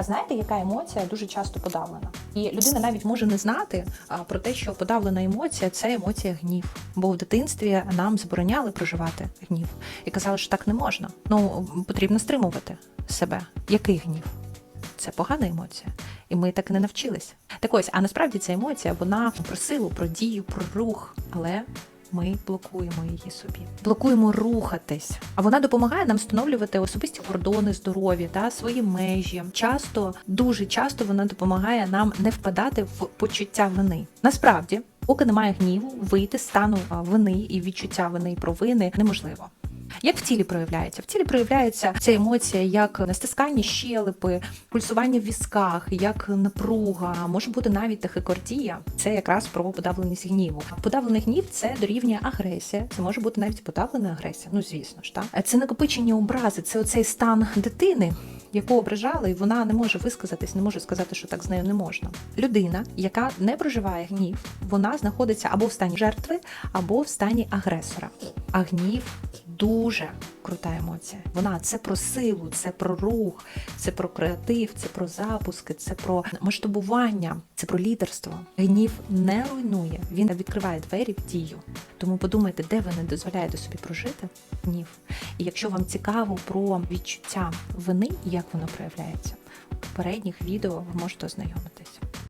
А знаєте, яка емоція дуже часто подавлена? І людина навіть може не знати про те, що подавлена емоція це емоція гнів. Бо в дитинстві нам забороняли проживати гнів і казали, що так не можна. Ну потрібно стримувати себе. Який гнів? Це погана емоція, і ми так і не навчились. Так ось, а насправді ця емоція вона про силу, про дію, про рух, але. Ми блокуємо її собі, блокуємо рухатись. А вона допомагає нам встановлювати особисті кордони здоров'я та свої межі. Часто, дуже часто вона допомагає нам не впадати в почуття вини. Насправді, поки немає гніву, вийти з стану вини і відчуття вини і провини неможливо. Як в тілі проявляється? В тілі проявляється ця емоція як стискання щелепи, пульсування в візках, як напруга, може бути навіть тахикардія. Це якраз про подавленість гніву. Подавлений гнів це дорівнює агресія. Це може бути навіть подавлена агресія. Ну звісно ж, так. це накопичення образи, це оцей стан дитини. Яку ображали, і вона не може висказатись, не може сказати, що так з нею не можна. Людина, яка не проживає гнів, вона знаходиться або в стані жертви, або в стані агресора. А гнів дуже крута емоція. Вона це про силу, це про рух, це про креатив, це про запуски, це про масштабування, це про лідерство. Гнів не руйнує, він відкриває двері в дію. Тому подумайте, де ви не дозволяєте собі прожити гнів. І якщо вам цікаво про відчуття вини і як воно проявляється, у попередніх відео ви можете ознайомитись.